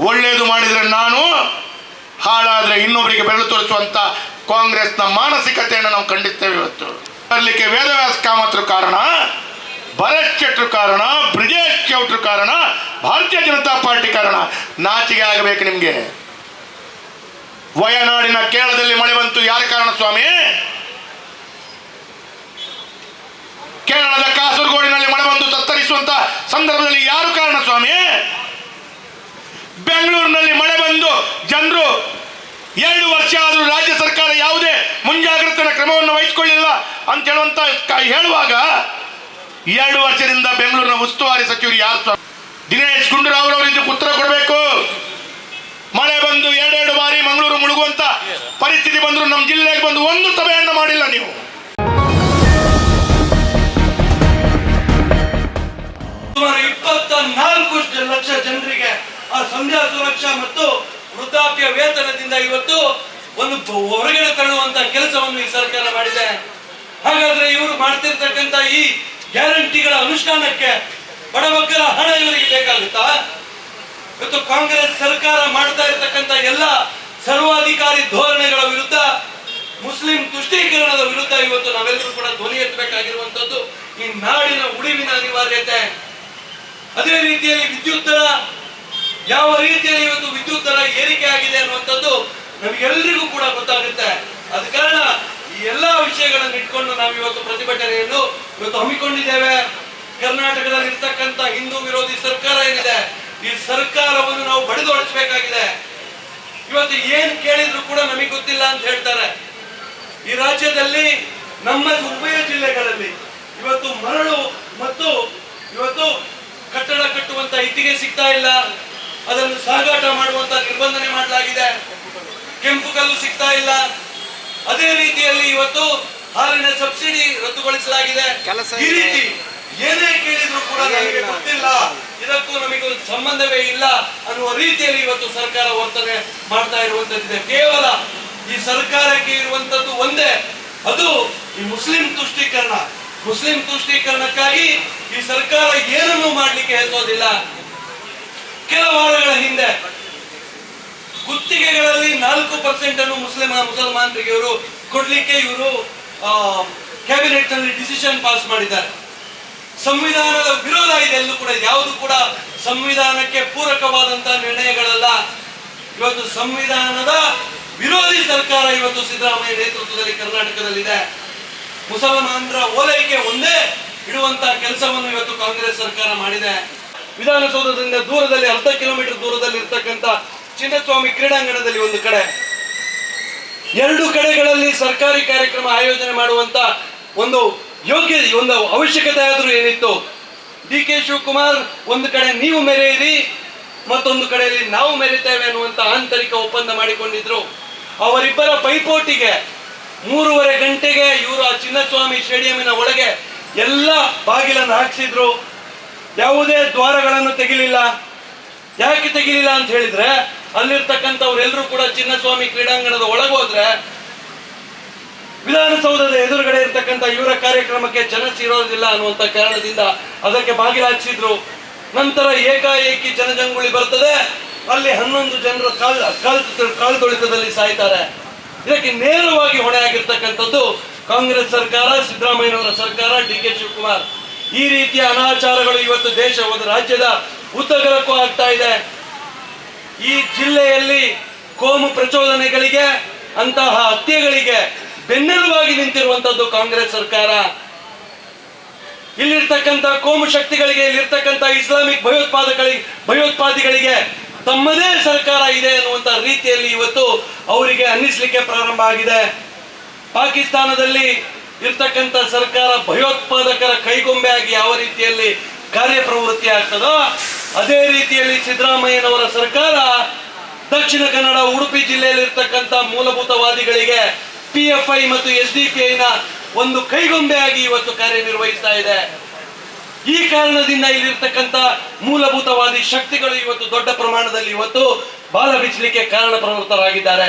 ಒಳ್ಳೇದು ಮಾಡಿದರೆ ನಾನು, ಹಾಳಾದರೆ ಇನ್ನೊಬ್ಬರಿಗೆ ಬೆರಳು ತೋರಿಸುವಂಥ ಕಾಂಗ್ರೆಸ್ನ ಮಾನಸಿಕತೆಯನ್ನು ನಾವು ಖಂಡಿಸ್ತೇವೆ ಇವತ್ತು. ಬರಲಿಕ್ಕೆ ವೇದವ್ಯಾಸ ಕಾಮತ್ರ ಕಾರಣ, ಭರತ್ ಶೆಟ್ರು ಕಾರಣ, ಬ್ರಿಜೇಶ್ ಚೌಟ್ರು ಕಾರಣ, ಭಾರತೀಯ ಜನತಾ ಪಾರ್ಟಿ ಕಾರಣ. ನಾಚಿಗೆ ಆಗಬೇಕು ನಿಮಗೆ. ವಯನಾಡಿನ ಕೇರಳದಲ್ಲಿ ಮಳೆ ಬಂತು, ಯಾರ ಕಾರಣ ಸ್ವಾಮಿ? ಕೇರಳದ ಕಾಸರಗೋಡಿನಲ್ಲಿ ಮಳೆ ಬಂದು ತತ್ತರಿಸುವಂತ ಸಂದರ್ಭದಲ್ಲಿ ಯಾರು ಕಾರಣ ಸ್ವಾಮಿ? ಬೆಂಗಳೂರಿನಲ್ಲಿ ಮಳೆ ಬಂದು ಜನರು ಎರಡು ವರ್ಷ ಆದರೂ ರಾಜ್ಯ ಸರ್ಕಾರ ಯಾವುದೇ ಮುಂಜಾಗ್ರತೆ ಕ್ರಮವನ್ನು ವಹಿಸಿಕೊಳ್ಳಿಲ್ಲ ಅಂತ ಹೇಳುವಂತ ಹೇಳುವಾಗ ಎರಡು ವರ್ಷದಿಂದ ಬೆಂಗಳೂರಿನ ಉಸ್ತುವಾರಿ ಸಚಿವರು ಯಾರು? ದಿನೇಶ್ ಗುಂಡೂರಾವ್ ಅವರು ಇದಕ್ಕೆ ಉತ್ತರ ಕೊಡಬೇಕು ಮಳೆ ಬಂದು ಎರಡೆರಡು ಬಾರಿ ಮಂಗಳೂರು ಮುಳುಗುವಂತ ಪರಿಸ್ಥಿತಿ ಬಂದ್ರು ನಮ್ಮ ಜಿಲ್ಲೆಗೆ ಬಂದು ಒಂದು ಸಭೆಯನ್ನು ಮಾಡಿಲ್ಲ ನೀವು ಸುಮಾರು ಇಪ್ಪತ್ತ ನಾಲ್ಕು ಲಕ್ಷ ಜನರಿಗೆ ಆ ಸಂಧ್ಯಾ ಸುರಕ್ಷಾ ಮತ್ತು ವೃದ್ಧಾಪ್ಯ ವೇತನದಿಂದ ಇವತ್ತು ಒಂದು ಹೊರಗೆ ಹೊರಗಡೆ ತಳ್ಳುವಂತ ಕೆಲಸವನ್ನು ಈ ಸರ್ಕಾರ ಮಾಡಿದೆ. ಹಾಗಾದ್ರೆ ಇವರು ಮಾಡ್ತಿರ್ತಕ್ಕಂತ ಈ ಗ್ಯಾರಂಟಿಗಳ ಅನುಷ್ಠಾನಕ್ಕೆ ಬಡಬಗ್ಗರ ಹಣ ಇವರಿಗೆ ಬೇಕಾಗುತ್ತಾ? ಇವತ್ತು ಕಾಂಗ್ರೆಸ್ ಸರ್ಕಾರ ಮಾಡ್ತಾ ಇರ್ತಕ್ಕಂಥ ಎಲ್ಲ ಸರ್ವಾಧಿಕಾರಿ ಧೋರಣೆಗಳ ವಿರುದ್ಧ, ಮುಸ್ಲಿಂ ತುಷ್ಟೀಕರಣದ ವಿರುದ್ಧ ಇವತ್ತು ನಾವೆಲ್ಲರೂ ಕೂಡ ಧ್ವನಿ ಎತ್ತಬೇಕಾಗಿರುವಂತದ್ದು ಈ ನಾಡಿನ ಉಳಿವಿನ ಅನಿವಾರ್ಯತೆ. ಅದೇ ರೀತಿಯಲ್ಲಿ ವಿದ್ಯುತ್ ದರ ಯಾವ ರೀತಿಯಲ್ಲಿ ಇವತ್ತು ವಿದ್ಯುತ್ ದರ ಏರಿಕೆ ಆಗಿದೆ ಅನ್ನುವಂಥದ್ದು ನಮಗೆಲ್ಲರಿಗೂ ಕೂಡ ಗೊತ್ತಾಗುತ್ತೆ. ಅದ ಕಾರಣ ಈ ಎಲ್ಲಾ ವಿಷಯಗಳನ್ನು ಇಟ್ಕೊಂಡು ನಾವು ಇವತ್ತು ಪ್ರತಿಭಟನೆಯನ್ನು ಇವತ್ತು ಹಮ್ಮಿಕೊಂಡಿದ್ದೇವೆ. ಕರ್ನಾಟಕದಲ್ಲಿ ಇರ್ತಕ್ಕಂಥ ಹಿಂದೂ ವಿರೋಧಿ ಸರ್ಕಾರ ಏನಿದೆ, ಈ ಸರ್ಕಾರವನ್ನು ನಾವು ಬಡಿದೊಳಿಸಬೇಕಾಗಿದೆ ಇವತ್ತು ಏನ್ ಕೇಳಿದ್ರು ಕೂಡ ನಮಗೆ ಗೊತ್ತಿಲ್ಲ ಅಂತ ಹೇಳ್ತಾರೆ. ಈ ರಾಜ್ಯದಲ್ಲಿ ನಮ್ಮ ಉಭಯ ಜಿಲ್ಲೆಗಳಲ್ಲಿ ಇವತ್ತು ಮರಳು ಮತ್ತು ಇವತ್ತು ಕಟ್ಟಡ ಕಟ್ಟುವಂತ ಇಟ್ಟಿಗೆ ಸಿಗ್ತಾ ಇಲ್ಲ. ಅದನ್ನು ಸಾಗಾಟ ಮಾಡುವಂತ ನಿರ್ಬಂಧನೆ ಮಾಡಲಾಗಿದೆ. ಕೆಂಪು ಕಲ್ಲು ಸಿಗ್ತಾ ಇಲ್ಲ. ಅದೇ ರೀತಿಯಲ್ಲಿ ಇವತ್ತು ಹಾಲಿನ ಸಬ್ಸಿಡಿ ರದ್ದುಗೊಳಿಸಲಾಗಿದೆ. ಈ ರೀತಿ ಏನೇ ಕೇಳಿದ್ರು ಕೂಡ ನಮಗೆ ಗೊತ್ತಿಲ್ಲ. ಇದಕ್ಕೂ ನಮಗೆ ಸಂಬಂಧವೇ ಇಲ್ಲ ಅನ್ನುವ ರೀತಿಯಲ್ಲಿ ಇವತ್ತು ಸರ್ಕಾರ ವರ್ತನೆ ಮಾಡ್ತಾ ಇರುವಂತದ್ದಿದೆ. ಕೇವಲ ಈ ಸರ್ಕಾರಕ್ಕೆ ಇರುವಂತದ್ದು ಒಂದೇ. ಅದು ಈ ಮುಸ್ಲಿಂ ತುಷ್ಟೀಕರಣ. ಮುಸ್ಲಿಂ ತುಷ್ಟೀಕರಣಕ್ಕಾಗಿ ಈ ಸರ್ಕಾರ ಏನನ್ನು ಮಾಡ್ಲಿಕ್ಕೆ ಹೆಸೋದಿಲ್ಲ. ಕೆಲ ವಾರಗಳ ಹಿಂದೆ ಗುತ್ತಿಗೆಗಳಲ್ಲಿ ನಾಲ್ಕು ಪರ್ಸೆಂಟ್ ಅನ್ನು ಮುಸ್ಲಿಂ ಮುಸಲ್ಮಾನರಿಗೆ ಇವರು ಕೊಡ್ಲಿಕ್ಕೆ ಇವರು ಕ್ಯಾಬಿನೆಟ್ನಲ್ಲಿ ಡಿಸಿಷನ್ ಪಾಸ್ ಮಾಡಿದ್ದಾರೆ. ಸಂವಿಧಾನದ ವಿರೋಧ ಇದೆ, ಎಲ್ಲೂ ಕೂಡ ಯಾವುದು ಕೂಡ ಸಂವಿಧಾನಕ್ಕೆ ಪೂರಕವಾದಂತಹ ನಿರ್ಣಯಗಳಲ್ಲ. ಇವತ್ತು ಸಂವಿಧಾನದ ವಿರೋಧಿ ಸರ್ಕಾರ ಇವತ್ತು ಸಿದ್ದರಾಮಯ್ಯ ನೇತೃತ್ವದಲ್ಲಿ ಕರ್ನಾಟಕದಲ್ಲಿದೆ. ಮುಸಲ್ಮಾನರ ಓಲೈಕೆ ಒಂದೇ ಇಡುವಂತಹ ಕೆಲಸವನ್ನು ಇವತ್ತು ಕಾಂಗ್ರೆಸ್ ಸರ್ಕಾರ ಮಾಡಿದೆ. ವಿಧಾನಸೌಧದಿಂದ ದೂರದಲ್ಲಿ ಅರ್ಧ ಕಿಲೋಮೀಟರ್ ದೂರದಲ್ಲಿ ಇರ್ತಕ್ಕಂಥ ಚಿನ್ನಸ್ವಾಮಿ ಕ್ರೀಡಾಂಗಣದಲ್ಲಿ ಒಂದು ಕಡೆ. ಎರಡು ಕಡೆಗಳಲ್ಲಿ ಸರ್ಕಾರಿ ಕಾರ್ಯಕ್ರಮ ಆಯೋಜನೆ ಮಾಡುವಂತ ಒಂದು ಯೋಗ್ಯ, ಒಂದು ಅವಶ್ಯಕತೆ ಆದರೂ ಏನಿತ್ತು. ಡಿ ಕೆ ಶಿವಕುಮಾರ್, ಒಂದು ಕಡೆ ನೀವು ಮೆರೆಯಿರಿ, ಮತ್ತೊಂದು ಕಡೆಯಲ್ಲಿ ನಾವು ಮೆರೀತೇವೆ ಅನ್ನುವಂತ ಆಂತರಿಕ ಒಪ್ಪಂದ ಮಾಡಿಕೊಂಡಿದ್ರು. ಅವರಿಬ್ಬರ ಪೈಪೋಟಿಗೆ ಮೂರುವರೆ ಗಂಟೆಗೆ ಇವರು ಆ ಚಿನ್ನಸ್ವಾಮಿ ಸ್ಟೇಡಿಯಂನ ಒಳಗೆ ಎಲ್ಲ ಬಾಗಿಲನ್ನು ಹಾಕ್ಸಿದ್ರು. ಯಾವುದೇ ದ್ವಾರಗಳನ್ನು ತೆಗಿಲಿಲ್ಲ. ಯಾಕೆ ತೆಗಿಲಿಲ್ಲ ಅಂತ ಹೇಳಿದ್ರೆ, ಅಲ್ಲಿರ್ತಕ್ಕಂಥವ್ರೆಲ್ಲರೂ ಕೂಡ ಚಿನ್ನಸ್ವಾಮಿ ಕ್ರೀಡಾಂಗಣದ ಒಳಗೋದ್ರೆ ವಿಧಾನಸೌಧದ ಎದುರುಗಡೆ ಇರ್ತಕ್ಕಂಥ ಇವರ ಕಾರ್ಯಕ್ರಮಕ್ಕೆ ಜನ ಸೇರೋದಿಲ್ಲ ಅನ್ನುವಂಥ ಕಾರಣದಿಂದ ಅದಕ್ಕೆ ಬಾಗಿಲು ಹಚ್ಚಿದ್ರು ನಂತರ ಏಕಾಏಕಿ ಜನಜಂಗುಳಿ ಬರ್ತದೆ. ಅಲ್ಲಿ ಹನ್ನೊಂದು ಜನರು ಕಾಲ್ ಕಾಲ್ ಕಾಲ್ ತೊಳಿತದಲ್ಲಿ ಸಾಯ್ತಾರೆ. ಇದಕ್ಕೆ ನೇರವಾಗಿ ಹೊಣೆ ಆಗಿರ್ತಕ್ಕಂಥದ್ದು ಕಾಂಗ್ರೆಸ್ ಸರ್ಕಾರ, ಸಿದ್ದರಾಮಯ್ಯನವರ ಸರ್ಕಾರ, ಡಿ ಕೆ ಶಿವಕುಮಾರ್. ಈ ರೀತಿಯ ಅನಾಚಾರಗಳು ಇವತ್ತು ದೇಶ, ಒಂದು ರಾಜ್ಯದ ಉದ್ದಗಲಕ್ಕೂ ಆಗ್ತಾ ಇದೆ. ಈ ಜಿಲ್ಲೆಯಲ್ಲಿ ಕೋಮು ಪ್ರಚೋದನೆಗಳಿಗೆ, ಅಂತಹ ಹತ್ಯೆಗಳಿಗೆ ಬೆನ್ನೆಲುಬಾಗಿ ನಿಂತಿರುವಂತದ್ದು ಕಾಂಗ್ರೆಸ್ ಸರ್ಕಾರ. ಇಲ್ಲಿರ್ತಕ್ಕಂಥ ಕೋಮು ಶಕ್ತಿಗಳಿಗೆ, ಇಲ್ಲಿರ್ತಕ್ಕಂಥ ಇಸ್ಲಾಮಿಕ್ ಭಯೋತ್ಪಾದಕಗಳಿಗೆ ಭಯೋತ್ಪಾದಿಗಳಿಗೆ ತಮ್ಮದೇ ಸರ್ಕಾರ ಇದೆ ಅನ್ನುವಂತ ರೀತಿಯಲ್ಲಿ ಇವತ್ತು ಅವರಿಗೆ ಅನ್ನಿಸ್ಲಿಕ್ಕೆ ಪ್ರಾರಂಭ ಆಗಿದೆ. ಪಾಕಿಸ್ತಾನದಲ್ಲಿ ಇರ್ತಕ್ಕಂಥ ಸರ್ಕಾರ ಭಯೋತ್ಪಾದಕರ ಕೈಗೊಂಬೆ ಆಗಿ ಯಾವ ರೀತಿಯಲ್ಲಿ ಕಾರ್ಯಪ್ರವೃತ್ತಿ ಆಗ್ತದೋ, ಅದೇ ರೀತಿಯಲ್ಲಿ ಸಿದ್ದರಾಮಯ್ಯನವರ ಸರ್ಕಾರ ದಕ್ಷಿಣ ಕನ್ನಡ, ಉಡುಪಿ ಜಿಲ್ಲೆಯಲ್ಲಿ ಇರ್ತಕ್ಕಂಥ ಮೂಲಭೂತವಾದಿಗಳಿಗೆ ಪಿ ಎಫ್ ಐ ಮತ್ತು ಎಸ್ ಡಿ ಪಿ ಐನ ಒಂದು ಕೈಗೊಂಬೆಯಾಗಿ ಇವತ್ತು ಕಾರ್ಯನಿರ್ವಹಿಸ್ತಾ ಇದೆ. ಈ ಕಾರಣದಿಂದ ಇಲ್ಲಿರ್ತಕ್ಕಂಥ ಮೂಲಭೂತವಾದಿ ಶಕ್ತಿಗಳು ಇವತ್ತು ದೊಡ್ಡ ಪ್ರಮಾಣದಲ್ಲಿ ಇವತ್ತು ಬಾಲ ಬಿಚ್ಚಲಿಕ್ಕೆ ಕಾರಣ ಪ್ರವೃತ್ತರಾಗಿದ್ದಾರೆ.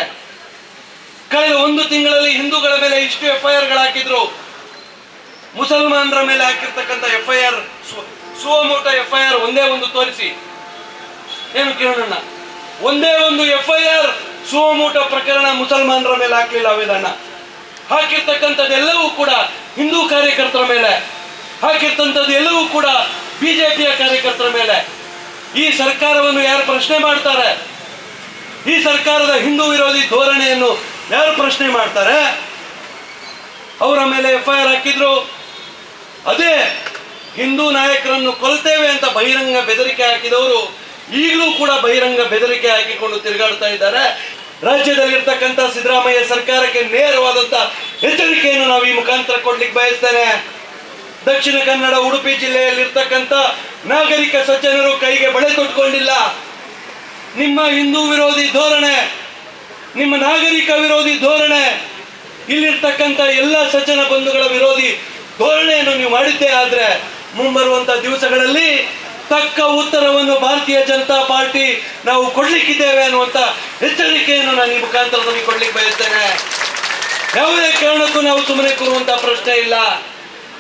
ಕಳೆದ ಒಂದು ತಿಂಗಳಲ್ಲಿ ಹಿಂದೂಗಳ ಮೇಲೆ ಇಷ್ಟು ಎಫ್ ಐ ಆರ್ ಹಾಕಿದ್ರು ಮುಸಲ್ಮಾನರ ಮೇಲೆ ಹಾಕಿರ್ತಕ್ಕಂಥ F I R suo motu R ಒಂದೇ ಒಂದು ತೋರಿಸಿ. ಏನು ಕೇಳೋಣ ಒಂದೇ ಒಂದು ಎಫ್ ಐ ಆರ್ ಸುವಮೂಟ ಪ್ರಕರಣ ಮುಸಲ್ಮಾನರ ಮೇಲೆ ಹಾಕಲಿಲ್ಲ ಅವಿಧಾನ. ಹಾಕಿರ್ತಕ್ಕಂಥದ್ದೆಲ್ಲವೂ ಕೂಡ ಹಿಂದೂ ಕಾರ್ಯಕರ್ತರ ಮೇಲೆ ಹಾಕಿರ್ತಂಥದ್ದು ಎಲ್ಲವೂ ಕೂಡ ಬಿಜೆಪಿಯ ಕಾರ್ಯಕರ್ತರ ಮೇಲೆ. ಈ ಸರ್ಕಾರವನ್ನು ಯಾರು ಪ್ರಶ್ನೆ ಮಾಡ್ತಾರೆ? ಈ ಸರ್ಕಾರದ ಹಿಂದೂ ವಿರೋಧಿ ಧೋರಣೆಯನ್ನು ಯಾರು ಪ್ರಶ್ನೆ ಮಾಡ್ತಾರೆ? ಅವರ ಮೇಲೆ ಎಫ್ ಐ ಆರ್ ಹಾಕಿದ್ರು. ಅದೇ ಹಿಂದೂ ನಾಯಕರನ್ನು ಕೊಲ್ತೇವೆ ಅಂತ ಬಹಿರಂಗ ಬೆದರಿಕೆ ಹಾಕಿದವರು ಈಗಲೂ ಕೂಡ ಬಹಿರಂಗ ಬೆದರಿಕೆ ಹಾಕಿಕೊಂಡು ತಿರುಗಾಡ್ತಾ ಇದ್ದಾರೆ. ರಾಜ್ಯದಲ್ಲಿರ್ತಕ್ಕಂಥ ಸಿದ್ದರಾಮಯ್ಯ ಸರ್ಕಾರಕ್ಕೆ ನೇರವಾದಂತ ಎಚ್ಚರಿಕೆಯನ್ನು ನಾವು ಈ ಮುಖಾಂತರ ಕೊಡ್ಲಿಕ್ಕೆ ಬಯಸ್ತೇನೆ. ದಕ್ಷಿಣ ಕನ್ನಡ, ಉಡುಪಿ ಜಿಲ್ಲೆಯಲ್ಲಿರ್ತಕ್ಕಂಥ ನಾಗರಿಕ ಸಜ್ಜನರು ಕೈಗೆ ಬಳೆ ತೊಟ್ಕೊಂಡಿಲ್ಲ. ನಿಮ್ಮ ಹಿಂದೂ ವಿರೋಧಿ ಧೋರಣೆ ನಿಮ್ಮ ನಾಗರಿಕ ವಿರೋಧಿ ಧೋರಣೆ, ಇಲ್ಲಿರ್ತಕ್ಕಂಥ ಎಲ್ಲ ಸಜ್ಜನ ಬಂಧುಗಳ ವಿರೋಧಿ ಧೋರಣೆಯನ್ನು ನೀವು ಮಾಡಿದ್ದೇ ಆದ್ರೆ ಮುಂಬರುವಂತ ದಿವಸಗಳಲ್ಲಿ ತಕ್ಕ ಉತ್ತರವನ್ನು ಭಾರತೀಯ ಜನತಾ ಪಾರ್ಟಿ ನಾವು ಕೊಡ್ಲಿಕ್ಕಿದ್ದೇವೆ ಅನ್ನುವಂತ ಎಚ್ಚರಿಕೆಯನ್ನು ನಾನು ಈ ಮುಖಾಂತರದಲ್ಲಿ ಕೊಡ್ಲಿಕ್ಕೆ ಬಯಸ್ತೇನೆ. ಯಾವುದೇ ಕಾರಣಕ್ಕೂ ನಾವು ಸುಮ್ಮನೆ ಕೂರುವಂತ ಪ್ರಶ್ನೆ ಇಲ್ಲ.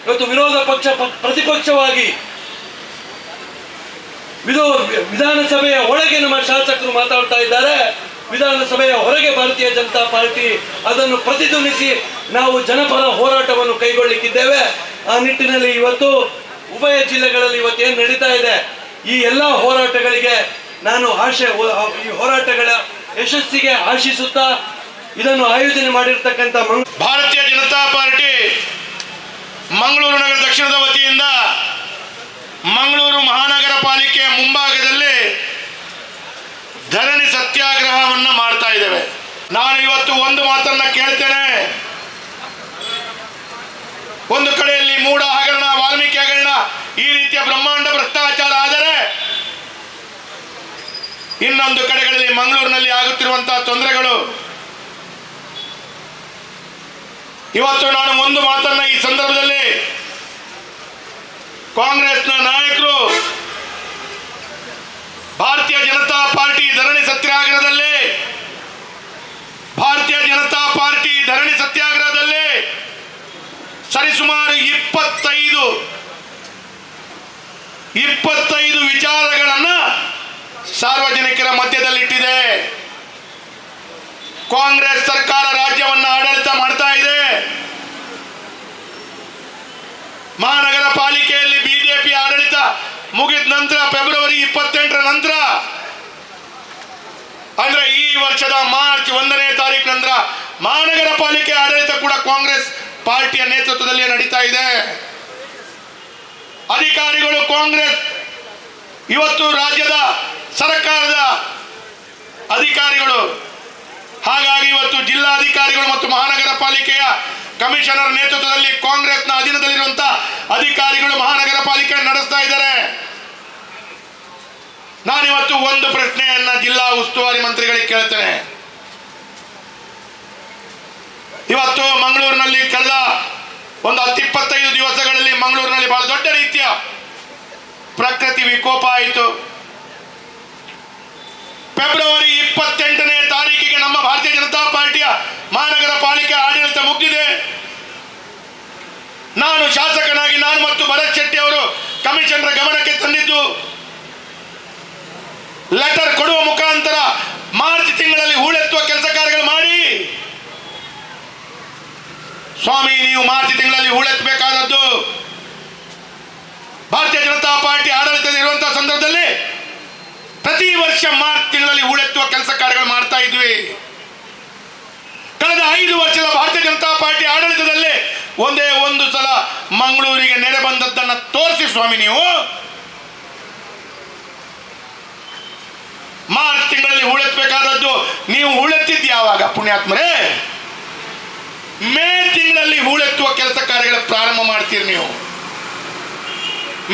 ಇವತ್ತು ವಿರೋಧ ಪಕ್ಷ ಪ್ರತಿಪಕ್ಷವಾಗಿ ವಿಧೋ, ವಿಧಾನಸಭೆಯ ಒಳಗೆ ನಮ್ಮ ಶಾಸಕರು ಮಾತಾಡ್ತಾ ಇದ್ದಾರೆ. ವಿಧಾನಸಭೆಯ ಹೊರಗೆ ಭಾರತೀಯ ಜನತಾ ಪಾರ್ಟಿ ಅದನ್ನು ಪ್ರತಿಧ್ವನಿಸಿ ನಾವು ಜನಪರ ಹೋರಾಟವನ್ನು ಕೈಗೊಳ್ಳಿಕ್ಕಿದ್ದೇವೆ. ಆ ನಿಟ್ಟಿನಲ್ಲಿ ಇವತ್ತು ಉಭಯ ಜಿಲ್ಲೆಗಳಲ್ಲಿ ಇವತ್ತು ಏನು ನಡೀತಾ ಇದೆ, ಈ ಎಲ್ಲ ಹೋರಾಟಗಳಿಗೆ ನಾನು ಆಶೆ ಈ ಹೋರಾಟಗಳ ಯಶಸ್ಸಿಗೆ ಆಶಿಸುತ್ತಾ ಇದನ್ನು ಆಯೋಜನೆ ಮಾಡಿರ್ತಕ್ಕಂಥ ಭಾರತೀಯ ಜನತಾ ಪಾರ್ಟಿ ಮಂಗಳೂರು ನಗರ ದಕ್ಷಿಣದ ವತಿಯಿಂದ ಮಂಗಳೂರು ಮಹಾನಗರ ಪಾಲಿಕೆಯ ಮುಂಭಾಗದಲ್ಲಿ ಧರಣಿ ಸತ್ಯಾಗ್ರಹವನ್ನ ಮಾಡ್ತಾ ಇದ್ದೇವೆ. ನಾನು ಇವತ್ತು ಒಂದು ಮಾತನ್ನ ಕೇಳ್ತೇನೆ. ಒಂದು ಕಡೆಯಲ್ಲಿ ಮೂಡ ಹಗರಣ, ವಾಲ್ಮೀಕಿ ಹಗರಣ ಈ ರೀತಿಯ ಬ್ರಹ್ಮಾಂಡ ಭ್ರಷ್ಟಾಚಾರ ಆದರೆ ಇನ್ನೊಂದು ಕಡೆಗಳಲ್ಲಿ ಮಂಗಳೂರಿನಲ್ಲಿ ಆಗುತ್ತಿರುವಂತಹ ತೊಂದರೆಗಳು. ಇವತ್ತು ನಾನು ಒಂದು ಮಾತನ್ನ ಈ ಸಂದರ್ಭದಲ್ಲಿ ಕಾಂಗ್ರೆಸ್ನ ನಾಯಕರು ಜನತಾ ಪಾರ್ಟಿ ಧರಣಿ ಸತ್ಯಾಗ್ರಹದಲ್ಲಿ. ಭಾರತೀಯ ಜನತಾ ಪಾರ್ಟಿ ಧರಣಿ ಸತ್ಯಾಗ್ರಹದಲ್ಲಿ. ಸರಿಸುಮಾರು ಇಪ್ಪತ್ತೈದು ಇಪ್ಪತ್ತೈದು ವಿಚಾರಗಳನ್ನ ಸಾರ್ವಜನಿಕರ ಮಧ್ಯದಲ್ಲಿಟ್ಟಿದೆ. ಕಾಂಗ್ರೆಸ್ ಸರ್ಕಾರ ರಾಜ್ಯವನ್ನು ಆಡಳಿತ ಮಾಡ್ತಾ ಇದೆ. ಮಹಾನಗರ ಪಾಲಿಕೆಯಲ್ಲಿ ಬಿಜೆಪಿ ಆಡಳಿತ ಮುಗಿದ ನಂತರ, ಫೆಬ್ರವರಿ ಇಪ್ಪತ್ತೆಂಟರ ನಂತರ ಅಂದ್ರೆ ಈ ವರ್ಷದ ಮಾರ್ಚ್ ಒಂದನೇ ತಾರೀಕು ನಂತರ ಮಹಾನಗರ ಪಾಲಿಕೆ ಆಡಳಿತ ಕೂಡ ಕಾಂಗ್ರೆಸ್ ಪಾರ್ಟಿಯ ನೇತೃತ್ವದಲ್ಲಿ ನಡೀತಾ ಇದೆ. ಅಧಿಕಾರಿಗಳು ಕಾಂಗ್ರೆಸ್, ಇವತ್ತು ರಾಜ್ಯದ ಸರ್ಕಾರದ ಅಧಿಕಾರಿಗಳು, ಹಾಗಾಗಿ ಇವತ್ತು ಜಿಲ್ಲಾಧಿಕಾರಿಗಳು ಮತ್ತು ಮಹಾನಗರ ಪಾಲಿಕೆಯ ಕಮಿಷನರ್ ನೇತೃತ್ವದಲ್ಲಿ ಕಾಂಗ್ರೆಸ್ನ ಅಧೀನದಲ್ಲಿರುವಂತಹ ಅಧಿಕಾರಿಗಳು ಮಹಾನಗರ ಪಾಲಿಕೆ ನಡೆಸ್ತಾ ಇದ್ದಾರೆ. ನಾನಿವತ್ತು ಒಂದು ಪ್ರಶ್ನೆಯನ್ನ ಜಿಲ್ಲಾ ಉಸ್ತುವಾರಿ ಮಂತ್ರಿಗಳಿಗೆ ಕೇಳ್ತೇನೆ ಇವತ್ತು ಮಂಗಳೂರಿನಲ್ಲಿ ಕಳೆದ ಒಂದು ಹತ್ತಿಪ್ಪತ್ತೈದು ದಿವಸಗಳಲ್ಲಿ ಮಂಗಳೂರಿನಲ್ಲಿ ಬಹಳ ದೊಡ್ಡ ರೀತಿಯ ಪ್ರಕೃತಿ ವಿಕೋಪ ಆಯಿತು. ಫೆಬ್ರವರಿ ಇಪ್ಪತ್ತೆಂಟನೇ ತಾರೀಕಿಗೆ ನಮ್ಮ ಭಾರತೀಯ ಜನತಾ ಪಾರ್ಟಿಯ ಮಹಾನಗರ ಪಾಲಿಕೆ ಆಡಳಿತ ಮುಗಿದಿದೆ. ನಾನು ಶಾಸಕನಾಗಿ ನಾನು ಮತ್ತು ಭರತ್ ಶೆಟ್ಟಿ ಅವರು ಕಮಿಷನರ್ ಗಮನಕ್ಕೆ ತಂದಿದ್ದು. ಲೆಟರ್ ಕೊಡುವ ಮುಖಾಂತರ ಮಾರ್ಚ್ ತಿಂಗಳಲ್ಲಿ ಹೂಳೆತ್ತುವ ಕೆಲಸ ಕಾರ್ಯಗಳು ಮಾಡಿ ಸ್ವಾಮಿ, ನೀವು ಮಾರ್ಚ್ ತಿಂಗಳಲ್ಲಿ ಹೂಳೆತ್ತಬೇಕಾದದ್ದು. ಭಾರತೀಯ ಜನತಾ ಪಾರ್ಟಿ ಆಡಳಿತದಲ್ಲಿರುವಂತಹ ಸಂದರ್ಭದಲ್ಲಿ ಪ್ರತಿ ವರ್ಷ ಮಾರ್ಚ್ ತಿಂಗಳಲ್ಲಿ ಹೂಳೆತ್ತುವ ಕೆಲಸ ಕಾರ್ಯಗಳು ಮಾಡ್ತಾ ಇದ್ವಿ. ಕಳೆದ ಐದು ವರ್ಷದ ಭಾರತೀಯ ಜನತಾ ಪಾರ್ಟಿ ಆಡಳಿತದಲ್ಲಿ ಒಂದೇ ಒಂದು ಸಲ ಮಂಗಳೂರಿಗೆ ನೆರೆ ಬಂದದ್ದನ್ನ ತೋರಿಸಿ ಸ್ವಾಮಿ ನೀವು. ಮಾರ್ಚ್ ತಿಂಗಳಲ್ಲಿ ಹೂಳೆತ್ತಬೇಕಾದದ್ದು. ನೀವು ಹೂಳೆತ್ತಿದ್ದು ಯಾವಾಗ, ಪುಣ್ಯಾತ್ಮರೇ? ಮೇ ತಿಂಗಳಲ್ಲಿ ಹೂಳೆತ್ತುವ ಕೆಲಸ ಕಾರ್ಯಗಳ ಪ್ರಾರಂಭ ಮಾಡ್ತೀರಿ ನೀವು.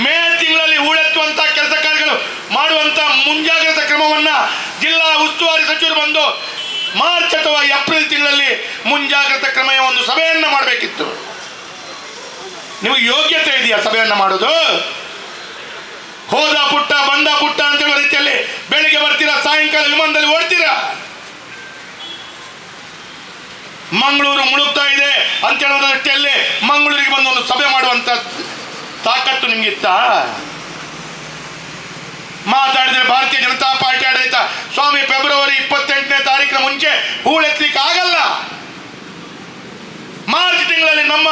ಮೇ ತಿಂಗಳಲ್ಲಿ ಹೂಳೆತ್ತುವಂತ ಕೆಲಸ ಕಾರ್ಯಗಳು ಮಾಡುವಂತ ಮುಂಜಾಗ್ರತಾ ಕ್ರಮವನ್ನ ಜಿಲ್ಲಾ ಉಸ್ತುವಾರಿ ಸಚಿವರು ಬಂದು ಮಾರ್ಚ್ ಅಥವಾ ಏಪ್ರಿಲ್ ತಿಂಗಳಲ್ಲಿ ಮುಂಜಾಗ್ರತಾ ಕ್ರಮೆಯ ಒಂದು ಸಭೆಯನ್ನ ಮಾಡಬೇಕಿತ್ತು. ನಿಮಗೆ ಯೋಗ್ಯತೆ ಇದೆಯಾ ಸಭೆಯನ್ನ ಮಾಡೋದು? ಹೋದ ಪುಟ್ಟ ಬಂದ ಪುಟ್ಟ ಅಂತ ಹೇಳೋ ರೀತಿಯಲ್ಲಿ ಬೆಳಿಗ್ಗೆ ಬರ್ತೀರಾ, ಸಾಯಂಕಾಲ ವಿಮಾನದಲ್ಲಿ ಓಡ್ತೀರಾ? ಮಂಗಳೂರು ಮುಳುಗ್ತಾ ಇದೆ ಅಂತ ಹೇಳೋದಷ್ಟೇ ಮಂಗಳೂರಿಗೆ ಬಂದು ಒಂದು ಸಭೆ ಮಾಡುವಂತ ತಾಕತ್ತು ನಿಮ್ಗಿತ್ತ? ಮಾತಾಡಿದ್ರೆ ಭಾರತೀಯ ಜನತಾ ಪಾರ್ಟಿ ಆಡಳಿತ ಸ್ವಾಮಿ ಫೆಬ್ರವರಿ ಇಪ್ಪತ್ತೆಂಟನೇ ತಾರೀಕಿನ ಮುಂಚೆ ಹೂಳೆತ್ತಲಿಕ್ಕೆ ಆಗಲ್ಲ ಮಾರ್ಚ್ ತಿಂಗಳಲ್ಲಿ ನಮ್ಮ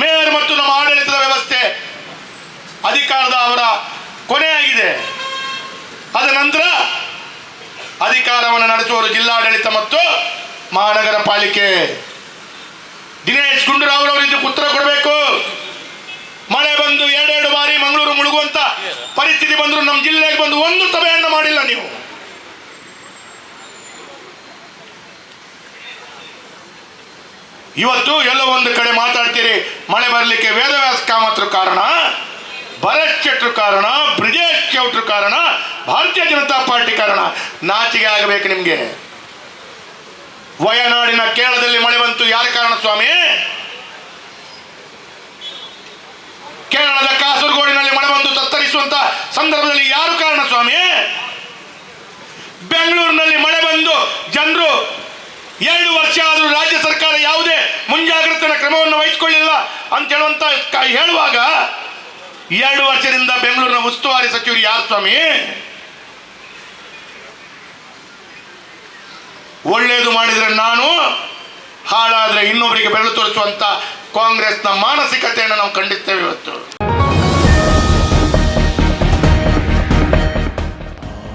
ಮೇಯರ್ ಮತ್ತು ನಮ್ಮ ಆಡಳಿತದ ವ್ಯವಸ್ಥೆ ಅಧಿಕಾರದ ಅವರ ಕೊನೆಯಾಗಿದೆ. ಅದ ನಂತರ ಅಧಿಕಾರವನ್ನು ನಡೆಸುವವರು ಜಿಲ್ಲಾಡಳಿತ ಮತ್ತು ಮಹಾನಗರ ಪಾಲಿಕೆ ದಿನೇಶ್ ಗುಂಡೂರಾವ್ ಅವರು ಇದಕ್ಕೆ ಉತ್ತರ ಕೊಡಬೇಕು. ಮಳೆ ಬಂದು ಎರಡೆರಡು ಬಾರಿ ಮಂಗಳೂರು ಮುಳುಗುವಂತ ಪರಿಸ್ಥಿತಿ ಬಂದ್ರು ನಮ್ಮ ಜಿಲ್ಲೆಗೆ ಬಂದು ಒಂದು ಸಭೆಯನ್ನು ಮಾಡಿಲ್ಲ ನೀವು. ಇವತ್ತು ಎಲ್ಲೋ ಒಂದು ಕಡೆ ಮಾತಾಡ್ತೀರಿ, ಮಳೆ ಬರಲಿಕ್ಕೆ ವೇದವ್ಯಾಸ ಕಾಮತ್ರ ಕಾರಣ, ಭರತ್ ಶೆಟ್ರು ಕಾರಣ, ಬ್ರಿಜೇಶ್ ಚೌಟ್ರು ಕಾರಣ, ಭಾರತೀಯ ಜನತಾ ಪಾರ್ಟಿ ಕಾರಣ. ನಾಚಿಗೆ ಆಗಬೇಕು ನಿಮ್ಗೆ. ವಯನಾಡಿನ ಕೇರಳದಲ್ಲಿ ಮಳೆ ಬಂತು. ಯಾರ ಕಾರಣ ಸ್ವಾಮಿ? ಕೇರಳದ ಕಾಸರಗೋಡಿನಲ್ಲಿ ಮಳೆ ಬಂದು ತತ್ತರಿಸುವಂತ ಸಂದರ್ಭದಲ್ಲಿ ಯಾರು ಕಾರಣ ಸ್ವಾಮಿ? ಬೆಂಗಳೂರಿನಲ್ಲಿ ಮಳೆ ಬಂದು ಜನರು ಎರಡು ವರ್ಷ ಆದರೂ ರಾಜ್ಯ ಸರ್ಕಾರ ಯಾವುದೇ ಮುಂಜಾಗ್ರತೆಯ ಕ್ರಮವನ್ನು ವಹಿಸಿಕೊಳ್ಳಿಲ್ಲ ಅಂತ ಹೇಳುವಂತ ಹೇಳುವಾಗ ಎರಡು ವರ್ಷದಿಂದ ಬೆಂಗಳೂರಿನ ಉಸ್ತುವಾರಿ ಸಚಿವರು ಯಾರು ಸ್ವಾಮಿ? ಒಳ್ಳೆಯದು ಮಾಡಿದರೆ ನಾನು ಹಾಳಾದರೆ ಇನ್ನೊಬ್ಬರಿಗೆ ಬೆರಳು ತೋರಿಸುವಂಥ ಕಾಂಗ್ರೆಸ್ನ ಮಾನಸಿಕತೆಯನ್ನು ನಾವು ಖಂಡಿಸ್ತೇವೆ ಇವತ್ತು.